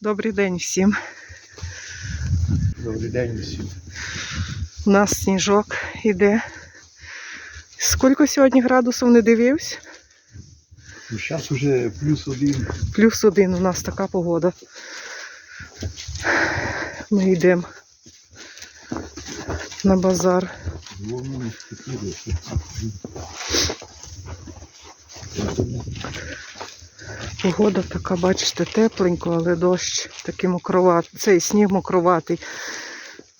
Добрий день всім. Добрий день всім. У нас сніжок іде. Скільки сьогодні градусів не дивився? Ну, зараз уже плюс один. Плюс один у нас така погода. Ми йдемо на базар. Погода така, бачите, тепленько, але дощ такий мокроватий. Цей сніг мокроватий.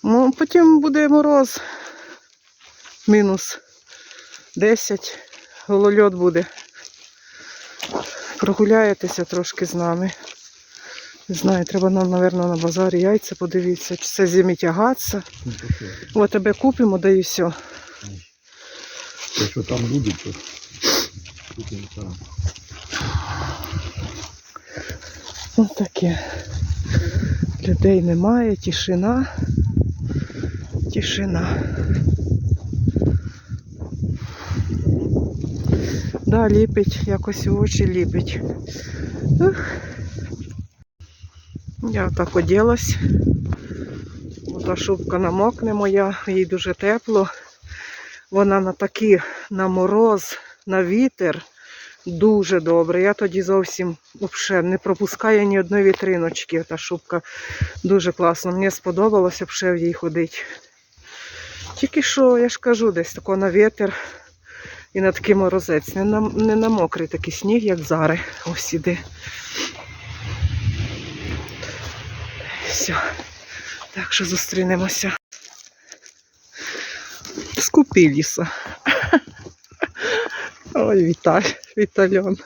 Ну, потім буде мороз. Мінус 10. Голольот буде. Прогуляєтеся трошки з нами. Не знаю, треба нам, мабуть, на базарі яйця подивитися, чи це зимі тягатися. Ну. О, тебе купимо, да і все. Якщо там буде, то не там. Ось таке. Людей немає, тишина. Тишина. Да, ліпить, якось в очі ліпить. Я так оделась. Ота шубка намокне моя, їй дуже тепло. Вона на такі, на мороз, на вітер. Дуже добре. Я тоді зовсім вообще не пропускаю ні одної вітриночки. Та шубка дуже класна. Мені сподобалося ще в їй ходити. Тільки що, я ж кажу, десь тако на вітер і на такий морозець. Не на, не на мокрий такий сніг, як зараз. Ось іде. Все. Так що зустрінемося. Скупилися. Ой, Віталь, Вітальон.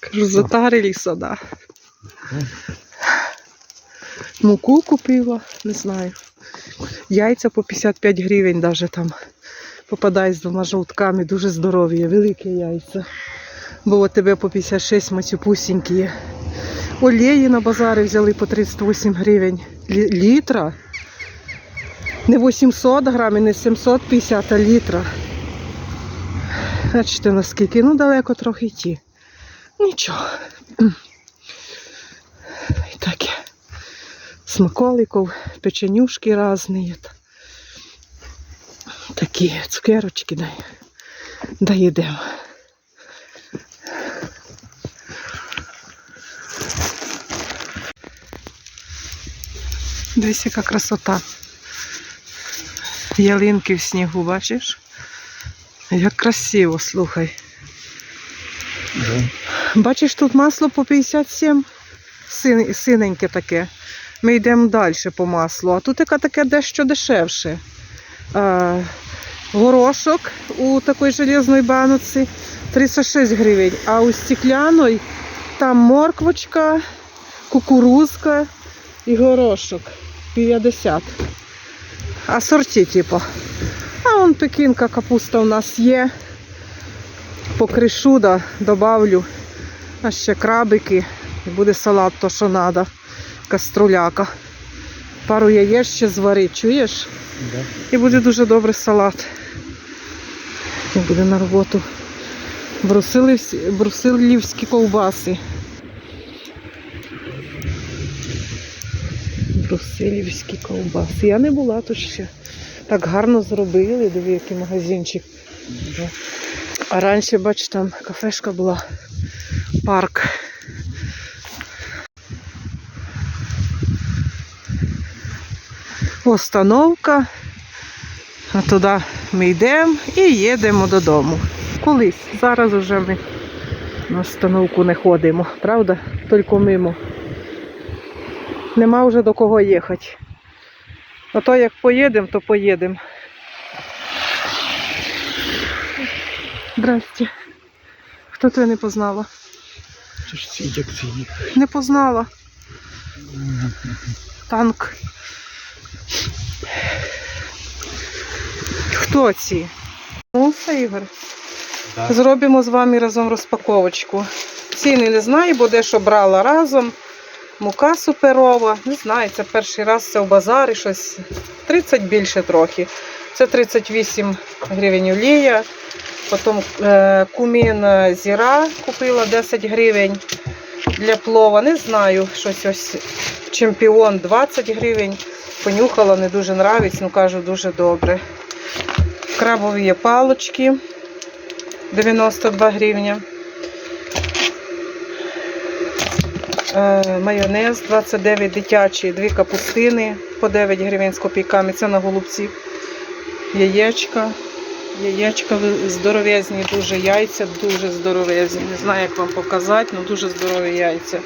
Кажу, затарилися, да. Муку купила, не знаю. Яйця по 55 гривень даже там попадає з двома жовтками, дуже здорові, великі яйця. Бо от тебе по 56 мацюпусінькі. Олії на базарі взяли по 38 гривень. Літра. Не 800 грамів, не 750, а літра. Бачите, наскільки, ну далеко трохи йти. Нічого. І таке. Смаколиків, печенюшки різні. Такі цукерочки дай. Доїдемо. Дивись, яка красота. Ялинки в снігу, бачиш? Як красиво, слухай. Да. Бачиш, тут масло по 57, син, синеньке таке. Ми йдемо далі по маслу, а тут яка таке дещо дешевше. А, горошок у такої железної баноці 36 гривень, а у стекляної там морквочка, кукурузка і горошок 50. А сорті, типу. А вон пекінка капуста у нас є. Покришу, да, добавлю. А ще крабики. І буде салат, то що треба. Каструляка. Пару яєць ще зварить, чуєш? Да. І буде дуже добрий салат. І буде на роботу. Брусилівські ковбаси. Брусилівські ковбаси. Я не була тут ще. Так гарно зробили, диви, який магазинчик. А раніше, бач, там кафешка була, парк. Остановка. А туди ми йдемо і їдемо додому. Колись. Зараз вже ми на остановку не ходимо, правда? Тільки мимо. Нема вже до кого їхати. А то як поїдемо, то поїдемо. Здрасте. Хто тебе не познала? Це ж ці як ці. Не познала. Танк. Хто ці? Ну, це Ігор. Да. Зробимо з вами разом розпаковочку. Ціни не знаю, бо дещо брала разом. Мука суперова. Не знаю, це перший раз це в базарі щось 30 більше трохи. Це 38 гривень олія. Потім е, кумін е, зіра купила 10 гривень. для плова. Не знаю, щось ось чемпіон 20 гривень. Понюхала, не дуже нравиться, ну кажу, дуже добре. Крабові палочки 92 гривня. Е, майонез 29 дитячий, дві капустини по 9 гривень з копійками. Це на голубців. Яєчка. Яєчка здоровезні, дуже яйця, дуже здоровезні. Не знаю, як вам показати, але дуже здорові яйця.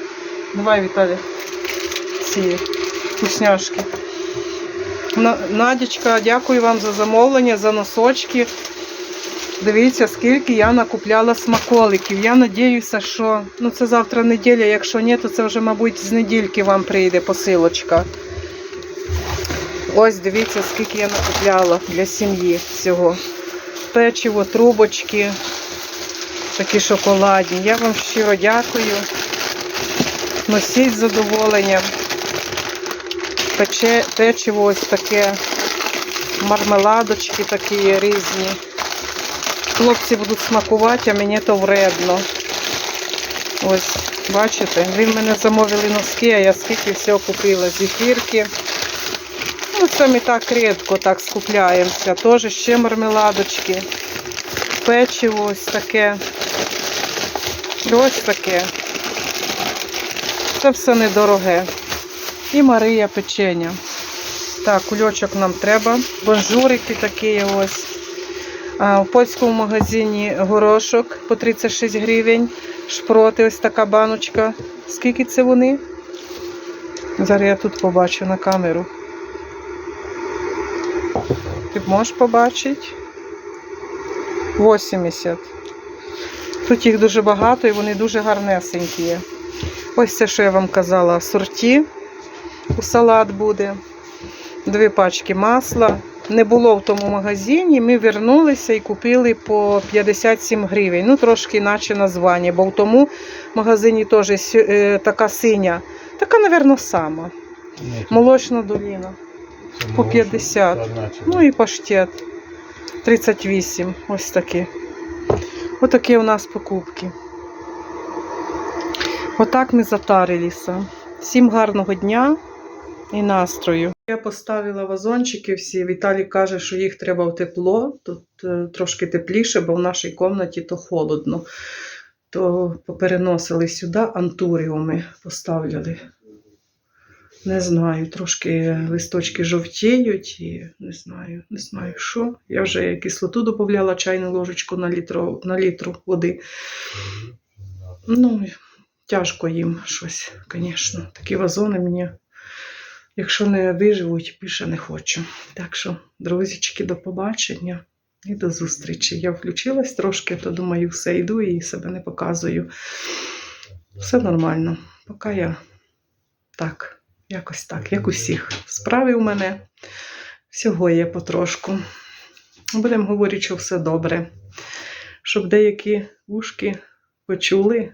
Давай, Віталій, ці вкусняшки. На- Надічка, дякую вам за замовлення, за носочки. Дивіться, скільки я накупляла смаколиків. Я надіюся, що ну це завтра неділя. Якщо ні, то це вже, мабуть, з недільки вам прийде посилочка. Ось дивіться, скільки я накупляла для сім'ї всього. Печиво, трубочки, такі шоколадні. Я вам щиро дякую. Носіть з задоволенням. Пече, печиво ось таке, мармеладочки такі різні. Хлопці будуть смакувати, а мені то вредно. Ось, бачите, ви в мене замовили носки, а я скільки всього купила. Зефірки. Ну, це ми так рідко так скупляємося. Теж ще мармеладочки. Печиво ось таке. Ось таке. Це все недороге. І Марія печення. Так, кульочок нам треба. Бонжурики такі ось. В польському магазині горошок по 36 гривень. Шпроти, ось така баночка. Скільки це вони? Зараз я тут побачу на камеру. Ти можеш побачити? 80. Тут їх дуже багато і вони дуже гарнесенькі. Ось це, що я вам казала, сорті. У салат буде. Дві пачки масла. Не було в тому магазині. Ми вернулися і купили по 57 гривень. Ну, трошки інакше названня, бо в тому магазині теж е, така синя. Така, мабуть, сама. Молочна доліна. по 50. Ну і паштет 38. Ось такі. Отакі у нас покупки. Отак ми затарилися. Всім гарного дня і настрою. Я поставила вазончики всі. Віталій каже, що їх треба в тепло. Тут е, трошки тепліше, бо в нашій кімнаті то холодно. То попереносили сюди антуріуми поставляли. Не знаю, трошки листочки жовтіють і не знаю, не знаю що. Я вже кислоту додавала чайну ложечку на літру, на літру води. Ну, тяжко їм щось, звісно. Такі вазони мені, якщо не виживуть, більше не хочу. Так що, друзічки, до побачення і до зустрічі. Я включилась трошки, то думаю, все йду і себе не показую. Все нормально. Поки я так. Якось так, як усіх. Справи у мене всього є потрошку. Будемо говорити, що все добре. Щоб деякі ушки почули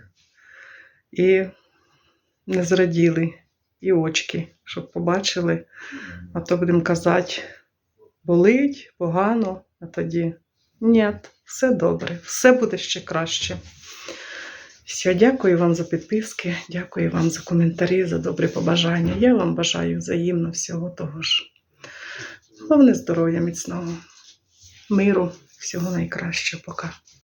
і не зраділи, і очки, щоб побачили. А то будемо казати, болить, погано, а тоді ні, все добре, все буде ще краще. Все, дякую вам за підписки, дякую вам за коментарі, за добрі побажання. Я вам бажаю взаємно всього того ж. Головне здоров'я міцного, миру, всього найкращого. Пока.